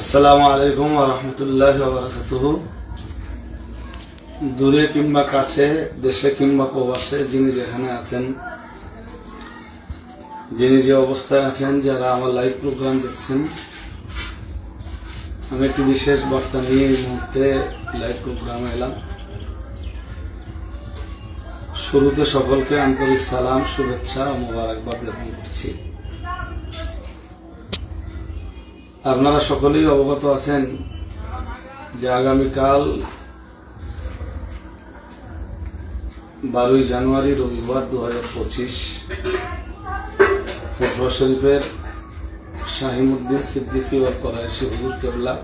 আসসালামু আলাইকুম রহমতুল্লাহ বারাকাতুহু। দূরে কিংবা কাছে, দেশে কিংবা প্রবাসে যিনি যেখানে আছেন, যিনি যে অবস্থায় আছেন, যারা আমার লাইভ প্রোগ্রাম দেখছেন, আমি একটি বিশেষ বার্তা নিয়ে এই মুহূর্তে লাইভ প্রোগ্রামে এলাম। শুরুতে সকলকে আন্তরিক সালাম, শুভেচ্ছা ও মোবারকবাদ জ্ঞাপন করছি। আপনারা সকলেই অবগত আছেন যে আগামীকাল বারোই জানুয়ারি, রবিবার দু হাজার পঁচিশ ফটোয়া শরীফের শাহিমুদ্দিন সিদ্দিকি ও করাইশি হুজুর কেবলা।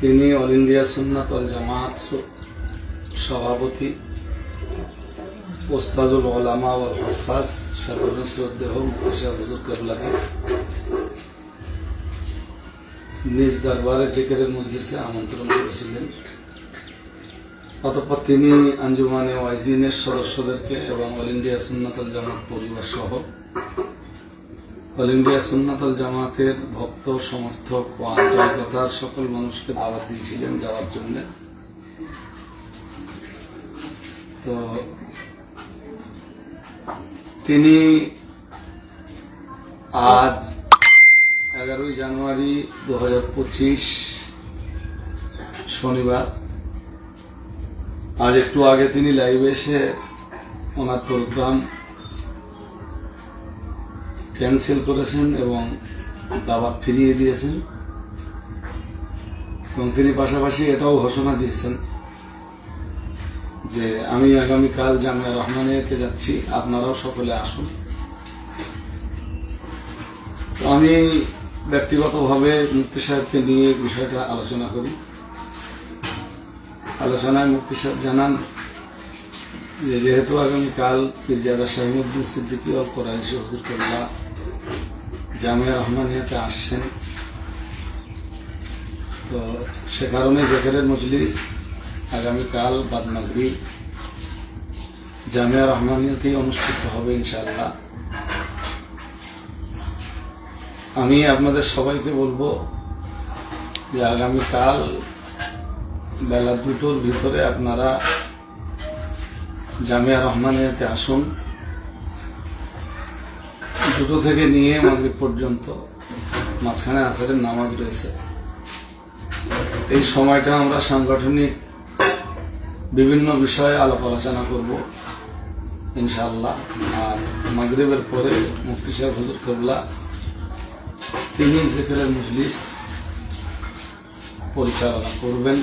তিনি অল ইন্ডিয়া সুন্নাত অল জামাত সভাপতি ওস্তাজুল ওলামা ও হফাজ সর্বজন শ্রদ্ধেহ মুখশা হুজুর কেবলাকে। নিজ দরবারে জেকেরের মজলিসে আমন্ত্রণ করেছিলেন। অতঃপর তিনি আঞ্জুমানে ওয়াইজিনের সদস্যদেরকে এবং অল ইন্ডিয়া সুন্নাতল জামাত পরিবার সহ অল ইন্ডিয়া সুন্নাতল জামাতের ভক্ত, সমর্থক ও আন্তরিকতার সকল মানুষকে দাওয়াত দিয়েছিলেন যাওয়ার জন্য। তো তিনি আজ এগারোই জানুয়ারি দু হাজার পঁচিশ, শনিবার। আজ একটু আগে তিনি লাইভে এসে ওনার প্রোগ্রাম ক্যান্সেল করেছেন এবং দাওয়াত ফিরিয়ে দিয়েছেন। এবং তিনি পাশাপাশি এটাও ঘোষণা দিয়েছেন যে, আমি আগামীকাল জামিয়া রহমানিয়াতে যাচ্ছি, আপনারাও সকলে আসুন। আমি ব্যক্তিগতভাবে মুক্তি সাহেবকে নিয়ে বিষয়টা আলোচনা করি। আলোচনায় মুক্তি সাহেব জানান যে যেহেতু আগামীকাল পীরজাদা শাহিমুদ্দিন সিদ্দিকী ও কোরআশি হজুর কেল্লা জামিয়া রহমানিয়াতে আসছেন, তো সে কারণে জেকেরের মজলিস আগামীকাল বাদ মাগরিব জামিয়া রহমানিয়াতেই অনুষ্ঠিত হবে ইনশাআল্লাহ। আমি আপনাদের সবাইকে বলব যে আগামীকাল বেলা দুটোর ভিতরে আপনারা জামিয়া রহমানিয়াতে আসুন। দুটো থেকে নিয়ে মাগরিব পর্যন্ত মাঝখানে আসারের নামাজ রয়েছে। এই সময়টা আমরা সাংগঠনিক বিভিন্ন বিষয়ে আলাপ আলোচনা করব, ইনশাআল্লাহ। আর মাগরিবের পরে মুফতি সাহেব হুজুর কেবলা তিনি জেকেরের মজলিস পরিচালনা করবেন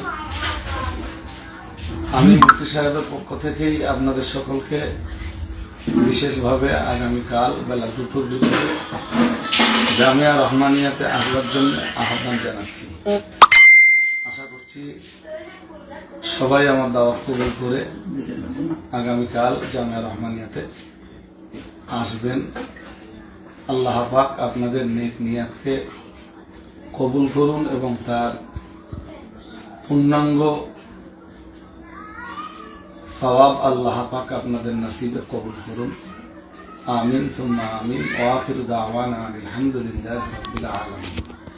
আমি মুক্তি সাহেবের পক্ষ থেকেই আপনাদের সকলকে বিশেষভাবে আগামীকাল বেলা দুটোর ভিতরে জামিয়া রহমানিয়াতে আসবার জন্য আহ্বান জানাচ্ছি। আশা করছি সবাই আমার দাওয়াত কবুল করে আগামীকাল জামিয়া রহমানিয়াতে আসবেন। আল্লাহ পাক আপনাদের নেক নিয়াতকে কবুল করুন এবং তার পূর্ণাঙ্গ সবাব আল্লাহ পাক আপনাদের নসিবে কবুল করুন। আমিন তুমা আমিন। ওয়াখির দাওয়ান আলহামদুলিল্লাহ আলম